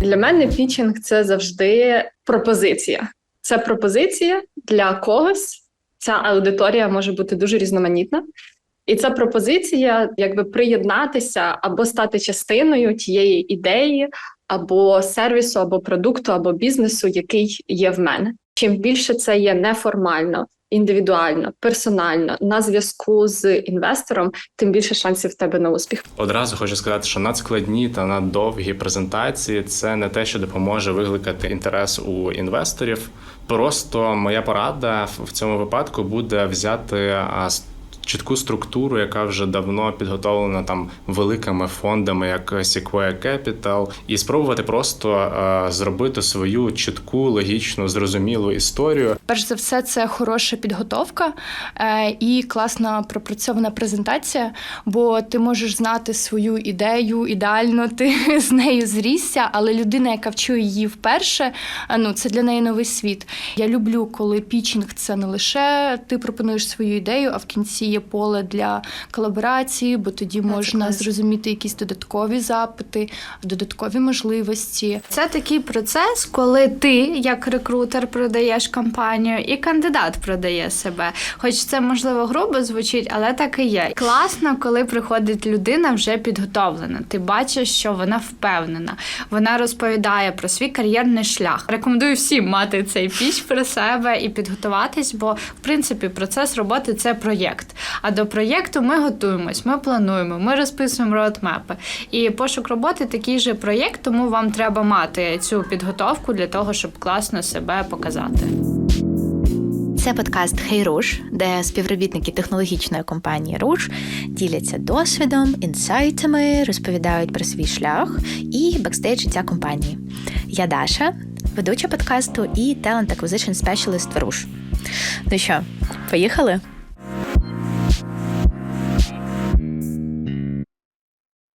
Для мене пічинг це завжди пропозиція. Це пропозиція для когось. Ця аудиторія може бути дуже різноманітна. І це пропозиція, якби приєднатися або стати частиною тієї ідеї, або сервісу, або продукту, або бізнесу, який є в мене. Чим більше це є неформально, індивідуально, персонально на зв'язку з інвестором, тим більше шансів в тебе на успіх. Одразу хочу сказати, що надскладні та наддовгі презентації це не те, що допоможе викликати інтерес у інвесторів. Просто моя порада в- цьому випадку буде взяти чітку структуру, яка вже давно підготовлена там великими фондами, як Sequoia Capital, і спробувати просто а, зробити свою чітку, логічну, зрозумілу історію, Перш за все, це хороша підготовка е, і класна пропрацьована презентація, бо ти можеш знати свою ідею ідеально, ти з нею зрісся, але людина, яка вчує її вперше, е, ну це для неї новий світ. Я люблю, коли пічінг це не лише ти пропонуєш свою ідею, а в кінці є поле для колаборації, бо тоді можна зрозуміти якісь додаткові запити, додаткові можливості. Це такий процес, коли ти, як рекрутер, продаєш компанію, і кандидат продає себе. Хоч це можливо грубо звучить, але так і є. Класно, коли приходить людина вже підготовлена. Ти бачиш, що вона впевнена. Вона розповідає про свій кар'єрний шлях. Рекомендую всім мати цей піч про себе і підготуватись, бо в принципі процес роботи це проєкт. А до проєкту ми готуємось, ми плануємо, ми розписуємо роадмепи. І пошук роботи такий же проєкт, тому вам треба мати цю підготовку для того, щоб класно себе показати. Це подкаст Хей Руш, де співробітники технологічної компанії Руш діляться досвідом, інсайтами, розповідають про свій шлях і бекстейдж життя компанії. Я Даша, ведуча подкасту і Talent Acquisition Specialist в Руш. Ну що, поїхали?